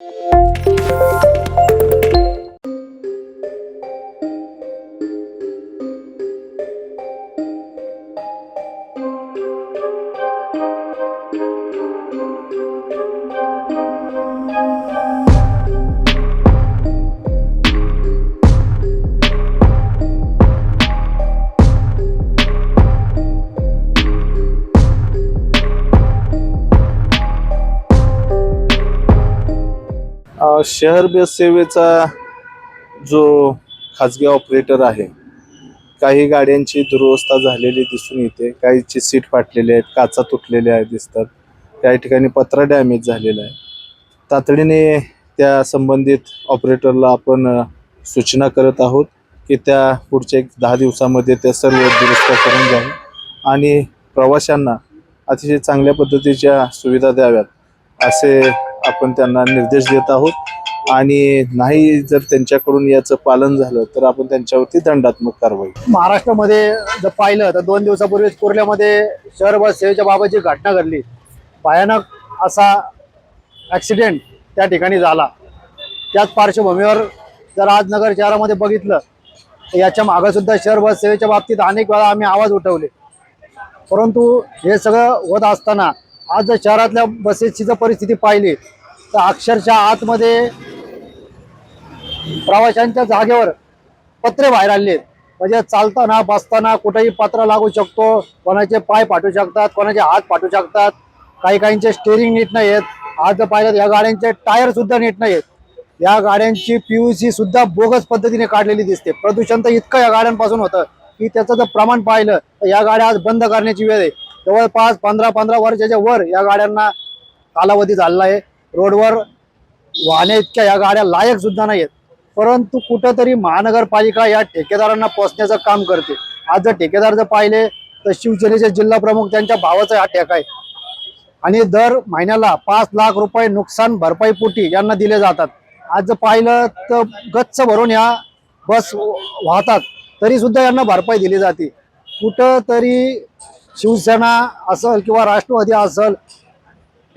Música शहर बस सेवेचा जो खाजगी ऑपरेटर आहे काही गाड्यांची दुरवस्था झालेली दिसून येते. काहीची सीट फाटलेली आहेत काचा तुटलेल्या आहेत दिसतात. काही ठिकाणी पत्रा डॅमेज झालेला आहे. तातडीने त्या संबंधित ऑपरेटरला आपण सूचना करत आहोत की त्या पुढच्या एक दहा दिवसामध्ये त्या सर्व दुरुस्त करून घ्यावी आणि प्रवाशांना अतिशय चांगल्या पद्धतीच्या सुविधा द्याव्यात असे आपण त्यांना निर्देश देत आहोत. आणि नाही जर त्यांच्याकडून याचं पालन झालं तर आपण त्यांच्यावरती दंडात्मक कारवाई महाराष्ट्रामध्ये जर पाहिलं तर दोन दिवसापूर्वी कुर्ल्यामध्ये शहर बस सेवेच्या बाबतची घटना घडली भयानक असा ॲक्सिडेंट त्या ठिकाणी झाला. त्याच पार्श्वभूमीवर जर आज नगर शहरामध्ये बघितलं तर याच्या मागंसुद्धा शहर बस सेवेच्या बाबतीत अनेक वेळा आम्ही आवाज उठवले. परंतु हे सगळं होत असताना आज जर शहरातल्या बसेसची जर परिस्थिती पाहिली तर अक्षरशः आतमध्ये प्रवाशांच्या जागेवर पत्रे बाहेर आणले म्हणजे चालताना बसताना कुठेही पत्र लागू शकतो. कोणाचे पाय पाठवू शकतात कोणाचे हात पाठवू शकतात. काही काहींचे स्टेरिंग नीट नाही आहेत. आज जर पाहिलं या गाड्यांचे टायर सुद्धा नीट नाही आहेत. या गाड्यांची पीयूसी सुद्धा बोगस पद्धतीने काढलेली दिसते. प्रदूषण तर इतकं या गाड्यांपासून होतं की त्याचं जर प्रमाण पाहिलं तर या गाड्या आज बंद करण्याची वेळ आहे. जवळपास पंधरा पंधरा वर्षाच्या वर या गाड्यांना कालावधी झालेला आहे. रोडवर वाहने इतक्या या गाड्या लायक सुद्धा नाही आहेत परंतु कुठंतरी महानगरपालिका या ठेकेदारांना पोचण्याचं काम करते. आज जर ठेकेदार जर पाहिले तर शिवसेनेचे जिल्हा प्रमुख त्यांच्या भावाचा हा ठेका आहे. आणि दर महिन्याला पाच लाख रुपये नुकसान भरपाईपोटी यांना दिले जातात. आज जर पाहिलं तर गच्च भरून या बस वाहतात तरी सुद्धा यांना भरपाई दिली जाते. कुठं तरी शिवसेना असल किंवा राष्ट्रवादी असल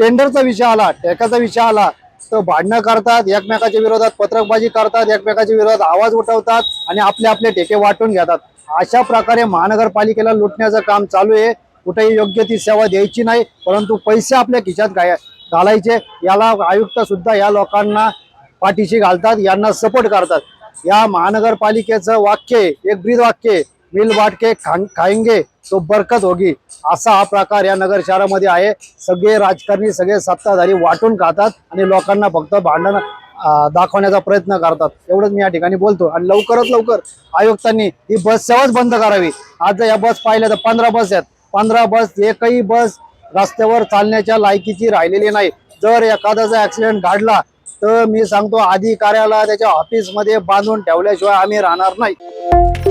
टेंडरचा विषय आला टॅकाचा विषय आला तर भांडणं करतात एकमेकाच्या विरोधात पत्रकबाजी करतात एकमेकाच्या विरोधात आवाज उठवतात आणि आपले आपले ठेके वाटून घेतात. अशा प्रकारे महानगरपालिकेला लुटण्याचं काम चालू आहे. कुठेही योग्य ती सेवा द्यायची नाही परंतु पैसे आपल्या खिशात काय घालायचे. याला आयुक्त सुद्धा या लोकांना पाठीशी घालतात यांना सपोर्ट करतात. या महानगरपालिकेचं वाक्य एक ब्रीद वाक्य मिल बाटके खान खाएंगे तो बरकत होगी. असा हा प्रकार या नगर शहरामध्ये आहे. सगळे राजकारणी सगळे सत्ताधारी वाटून खातात आणि लोकांना फक्त भांडण दाखवण्याचा प्रयत्न करतात. एवढंच मी या ठिकाणी बोलतो. आणि लवकरात लवकर आयुक्तांनी ही बस सेवाच बंद करावी. आज जर या बस पाहिल्या तर पंधरा बस आहेत. पंधरा बस एकही बस रस्त्यावर चालण्याच्या लायकीची राहिलेली नाही. जर एखाद्याचा ऍक्सिडेंट घडला तर मी सांगतो अधिकाऱ्याला त्याच्या ऑफिसमध्ये बांधून ठेवल्याशिवाय आम्ही राहणार नाही.